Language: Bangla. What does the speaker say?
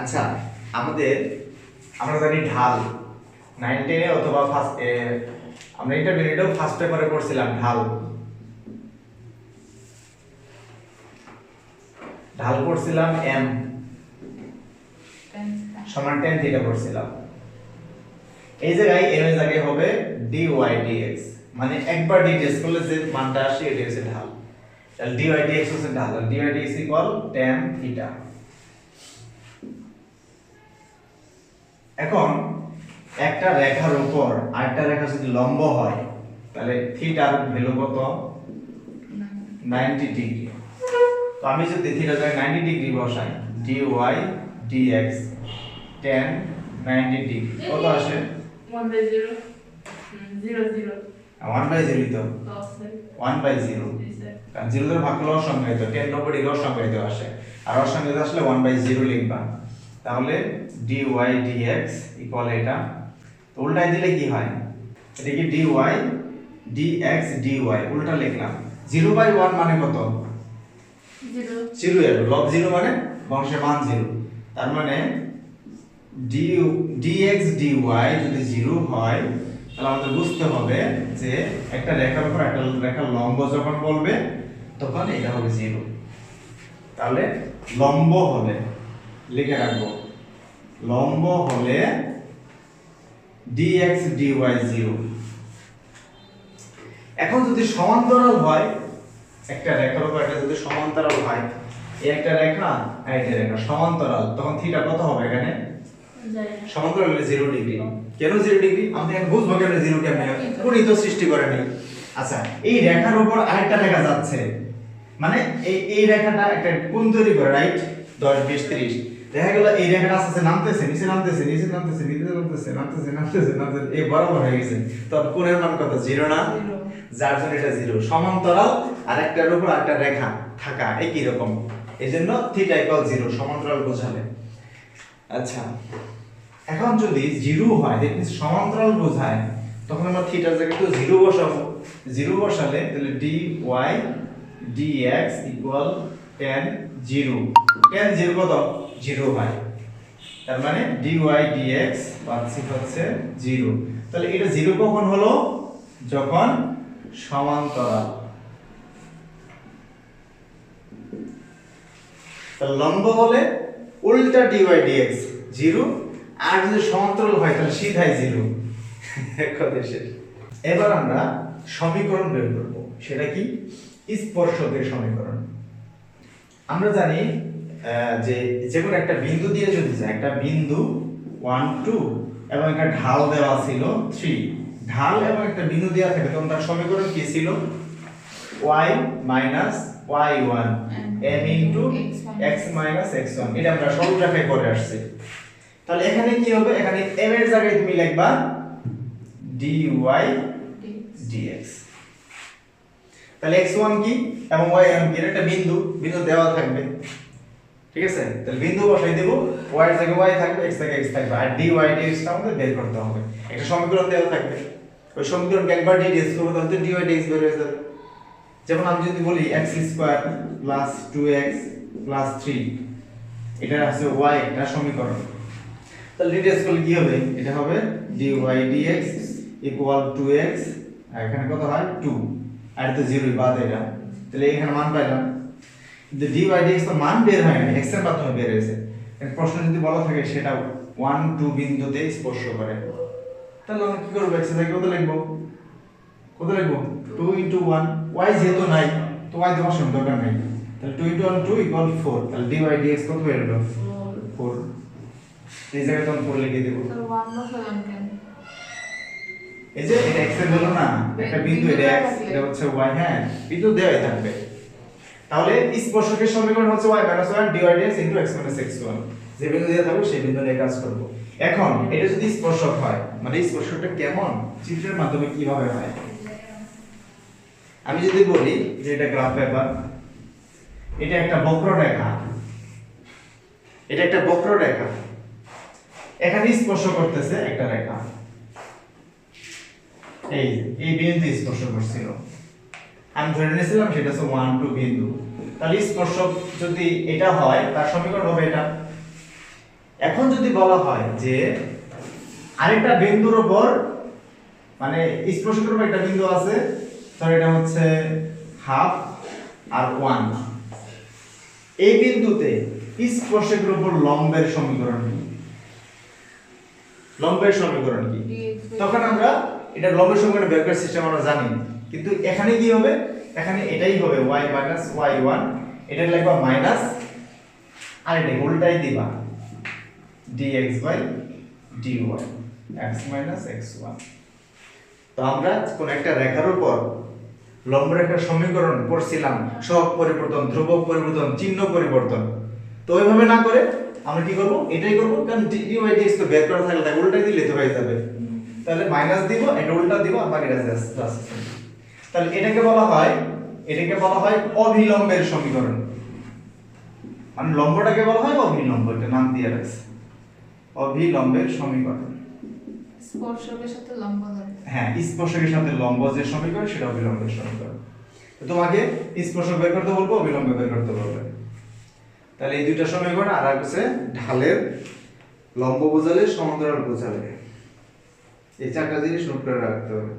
আচ্ছা আমাদের, আমরা জানি ঢাল। নাইন টেনে অথবা ফার্স্ট আমরা ইন্টারমিডিয়েটেও ফার্স্ট পেপারে পড়ছিলাম ঢাল। ঢাল পড়ছিলাম এম সমান টেন থিটা পড়ছিলাম। এই জায়গায় এম এর জায়গায় হবে ডি ওয়াই ডি এক্স মানে একবার ডি টেস্ট করলে যে মানটা আসে, এটি হচ্ছে ঢাল। তাহলে ডি ওয়াই ডি এক্স হচ্ছে ঢাল D Y D X equal ten theta এখন একটা রেখার উপর আরেকটা রেখা যদি লম্ব হয় তাহলে থিটার ভ্যালু কত 90 ডিগ্রি তো আমি যদি থিটা জায়গায় 90 ডিগ্রি বসাই dy dx tan 90 ডিগ্রি কত আসে One by zero. Mm, Zero zero. 1 by 0 তো Lost sir. 1 by 0 Yes sir. কারণ 0 দ্বারা ভাগ করলে অসংখ্যায়িত 10 90 ডিগ্রি অসংখ্যায়িত আসে আর অসংখ্যায়িত আসলে 1 বাই 0 লিখবা তাহলে dy dx ইকুয়াল এটা। তো উল্টাই দিলে কি হয়? এটা কি dy dx dy উল্টা লিখলাম। 0 বাই 1 মানে কত. জিরো এর লব জিরো মানে বংশে মান জিরো তার মানে ডি ডিএক্স ডিওয়াই যদি জিরো হয় তাহলে আমাদের বুঝতে হবে যে একটা রেখার উপর একটা রেখার লম্ব যখন বলবে তখন এটা হবে জিরো তাহলে লম্ব হলে লিখে রাখব। লম্ব হলে ডিএক্স ডিওয়াই জিরো এখন যদি সমান্তরাল হয় একটা রেখার উপর একটা যদি সমান্তরাল হয় এই একটা রেখা আর একটা রেখা। সমান্তরাল তখন থিটা কত হবে এখানে. সমান্তরাল হলে জিরো ডিগ্রি কেন জিরো ডিগ্রি আমি এখন বুঝব কেন জিরো কেমনে উনি তো সৃষ্টি করে নাই। আচ্ছা এই রেখার উপর আরেকটা রেখা যাচ্ছে। মানে এই এই রেখাটা একটা কোণ তৈরি করে রাইট দশ বিশ ত্রিশ। দেখা গেল এই রেখাটা আস্তে আস্তে নামতেছে নিচে নামতেছে নিচে নামতেছে নিচে নামতেছে নামতেছে নামতেছে নামতেছে। এই বরাবর হয়ে গেছে। তো কোণের মান কত? জিরো না? যার জন্য এটা জিরো। সমান্তরাল আর একটার উপর একটা রেখা থাকা একই রকম। এই জন্য থিটা ইকুয়াল জিরো সমান্তরাল বোঝালে। আচ্ছা এখন যদি জিরো হয় দেখি সমান্তরাল বোঝায় তখন আমরা থিটার জায়গায় একটু জিরো বসাবো। জিরো বসালে তাহলে D Y D X equal ten zero ten zero কত? জিরো হয় তার মানে ডি এক্স পাচ্ছি হচ্ছে জিরো তাহলে এটা জিরো কখন হলো? যখন সমান্তরাল। লম্ব হলে উল্টা ডি এক্স জিরো আর যদি সমান্তরাল হয় তাহলে সিধাই জিরো দেশের এবার আমরা সমীকরণ বের করব। সেটা কি? স্পর্শকের সমীকরণ। আমরা জানি যে যে কোনো একটা বিন্দু দিয়ে যদি যায়, একটা বিন্দু ওয়ান টু এবং একটা ঢাল দেওয়া ছিল থ্রি ঢাল এবং একটা বিন্দু দেওয়া থাকে, তখন তার সমীকরণ কি ছিল? Y minus Y one M into X minus X one এটা আমরা সরল রেখায় করে আসছি। তাহলে এখানে কি হবে? এখানে এম এর জায়গায় তুমি লিখবা ডি ওয়াই ডিএক্স তাহলে এক্স x1 কি এবং y1 কি? এটা একটা বিন্দু বিন্দু দেওয়া থাকবে। ঠিক আছে? তাহলে বিন্দু বসাই দেব। এর জায়গায় y থাকবে, x জায়গায় x থাকবে। আর dy dx টা আমাদের বের করতে হবে। একটা সমীকরণ দেওয়া থাকবে। ওই সমীকরণকে একবার দিয়ে ডিএক্স করব, তাহলে তো dy dx বের হয়ে যাবে। যেমন আমি যদি বলি x square plus 2x plus 3 এটা আছে y এটা সমীকরণ। তাহলে ডিটেলস করলে কি হবে? এটা হবে dy dx ইকুয়াল 2x আর এখানে কত হয়? 2 আর তো 0 বাদ এটা তাহলে এখানে মান পাইলাম কিন্তু dy dx তো মান বের হয় না x এর মাধ্যমে বের হয়েছে প্রশ্ন যদি বলা থাকে সেটা 1 2 বিন্দুতে স্পর্শ করে তাহলে আমরা কি করব জায়গায় কত লিখব কত লিখব 2 ইনটু 1 y যেহেতু নাই তো y দেওয়ার সময় দরকার নাই তাহলে 2 ইনটু 1 2 ইকুয়াল 4 তাহলে dy dx কত বের হলো 4 এই জায়গায় তখন 4 লিখে দেবো এই যে এটা x এর হলো না, একটা বিন্দু, এটা x, এটা হচ্ছে y হ্যাঁ বিন্দু দেওয়াই থাকবে। তাহলে স্পর্শকের সমীকরণ হচ্ছে y 1 dy dx x x1 যে বিন্দু দেওয়া থাকবে, সেই বিন্দু নিয়ে কাজ করব। এখন, এটা যদি স্পর্শক হয় মানে স্পর্শকটা কেমন? চিত্রের মাধ্যমে কীভাবে হয়? আমি যদি বলি যে এটা গ্রাফ পেপার এটা একটা বক্ররেখা। এটা একটা বক্ররেখা। এখানে স্পর্শ করতেছে একটা রেখা। এই এই বিন্দু স্পর্শ করছিল আমি ধরে নিয়েছিলাম সেটা হচ্ছে ওয়ান টু বিন্দু। তাহলে স্পর্শক যদি এটা হয় তার সমীকরণ হবে এটা। এখন যদি বলা হয় যে আরেকটা বিন্দুর উপর মানে স্পর্শকের উপর একটা বিন্দু আছে ধর এটা হচ্ছে হাফ আর ওয়ান এই বিন্দুতে স্পর্শকের উপর লম্বের সমীকরণ কি? লম্বের সমীকরণ কি? তখন আমরা এটা লম্বের বের করার সিস্টেম আমরা জানি। কিন্তু এখানে কি হবে? এখানে এটাই হবে y মাইনাস ওয়াই ওয়ান এটা লিখবা মাইনাস আর এটা উল্টাই দিবা। dx by dy, x minus x1 তো আমরা কোন একটা রেখার উপর লম্ব রেখার সমীকরণ পড়ছিলাম সব পরিবর্তন, ধ্রুবক পরিবর্তন, চিহ্ন পরিবর্তন। তো ওইভাবে না করে আমরা কি করব? এটাই করব, কারণ dy dx তো বের করা থাকলে তাকে উল্টাই দিলে তো হয়ে যাবে। তাহলে মাইনাস দিব এটা উল্টা দিব আর বাকিটা প্লাস তাহলে এটাকে বলা হয় এটাকে বলা হয় অবিলম্বের সমীকরণ। মানে লম্বটাকে বলা হয় অবিলম্ব এটা নাম দিয়ে রাখছে। অবিলম্বের সমীকরণ। স্পর্শকের সাথে লম্বা হ্যাঁ। স্পর্শকের সাথে লম্ব যে সমীকরণ সেটা অবিলম্বের সমীকরণ। তো তোমাকে স্পর্শক বের করতে বলব অবিলম্ব বের করতে বলবে। তাহলে এই দুইটা সমীকরণ আর হচ্ছে ঢালের লম্ব বোঝালে সমান্তরাল বোঝালে। এই চারটা জিনিস নোট করে রাখতে হবে।